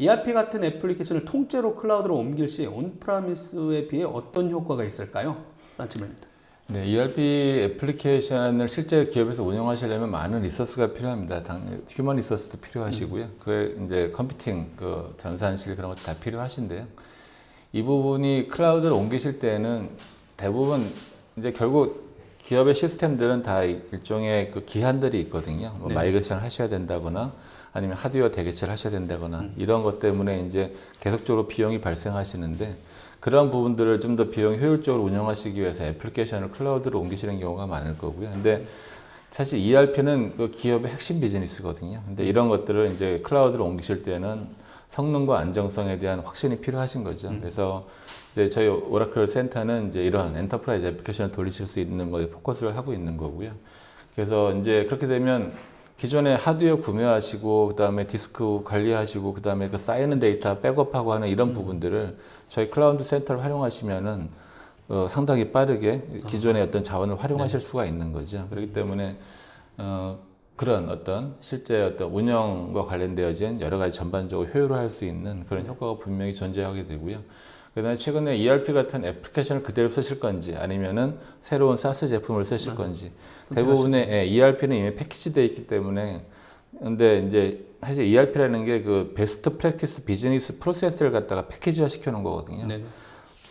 ERP 같은 애플리케이션을 통째로 클라우드로 옮길 시 온프라미스에 비해 어떤 효과가 있을까요? 란치입니다. 네, ERP 애플리케이션을 실제 기업에서 운영하시려면 많은 리소스가 필요합니다. 당, 휴먼 리소스도 필요하시고요. 그에 이제 컴퓨팅, 그 전산실 그런 것도 다 필요하신데요. 이 부분이 클라우드로 옮기실 때는 대부분 이제 결국 기업의 시스템들은 다 일종의 그 기한들이 있거든요. 뭐 네. 마이그레이션을 하셔야 된다거나 아니면 하드웨어 대개체를 하셔야 된다거나 이런 것 때문에 이제 계속적으로 비용이 발생하시는데 그런 부분들을 좀 더 비용 효율적으로 운영하시기 위해서 애플리케이션을 클라우드로 옮기시는 경우가 많을 거고요. 근데 사실 ERP는 그 기업의 핵심 비즈니스거든요. 근데 이런 것들을 이제 클라우드로 옮기실 때는 성능과 안정성에 대한 확신이 필요하신 거죠. 그래서 이제 저희 오라클 센터는 이제 이런 엔터프라이즈 애플리케이션을 돌리실 수 있는 거에 포커스를 하고 있는 거고요. 그래서 이제 그렇게 되면 기존에 하드웨어 구매하시고 그다음에 디스크 관리하시고 그다음에 그 쌓이는 데이터 백업하고 하는 이런 부분들을 저희 클라우드 센터를 활용하시면은 어, 상당히 빠르게 기존의 어떤 자원을 활용하실 수가 있는 거죠. 그렇기 때문에 어, 그런 어떤 실제 어떤 운영과 관련되어진 여러 가지 전반적으로 효율화할 수 있는 그런 효과가 분명히 존재하게 되고요. 그다음에 최근에 ERP 같은 애플리케이션을 그대로 쓰실 건지 아니면은 새로운 SaaS 제품을 쓰실 건지 대부분의 예, ERP는 이미 패키지되어 있기 때문에 근데 이제 사실 ERP라는 게 그 베스트 프랙티스 비즈니스 프로세스를 갖다가 패키지화 시켜 놓은 거거든요. 네.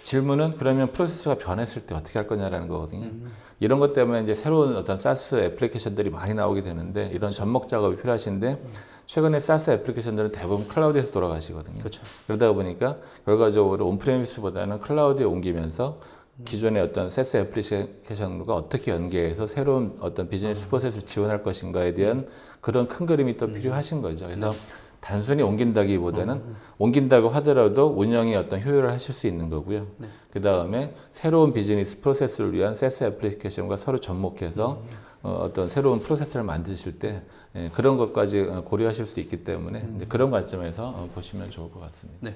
질문은 그러면 프로세스가 변했을 때 어떻게 할 거냐라는 거거든요. 이런 것 때문에 이제 새로운 어떤 SaaS 애플리케이션들이 많이 나오게 되는데 이런 접목 작업이 필요하신데 최근에 SaaS 애플리케이션들은 대부분 클라우드에서 돌아가시거든요. 그렇죠. 그러다 보니까 결과적으로 온프레미스보다는 클라우드에 옮기면서 기존의 어떤 SaaS 애플리케이션과 어떻게 연계해서 새로운 어떤 비즈니스 프로세스를 지원할 것인가에 대한 그런 큰 그림이 또 필요하신 거죠. 그래서 단순히 옮긴다기보다는 옮긴다고 하더라도 운영의 어떤 효율을 하실 수 있는 거고요. 네. 그 다음에 새로운 비즈니스 프로세스를 위한 SaaS 애플리케이션과 서로 접목해서 어, 어떤 새로운 프로세스를 만드실 때 예, 그런 것까지 고려하실 수 있기 때문에 이제 그런 관점에서 어, 보시면 좋을 것 같습니다. 네.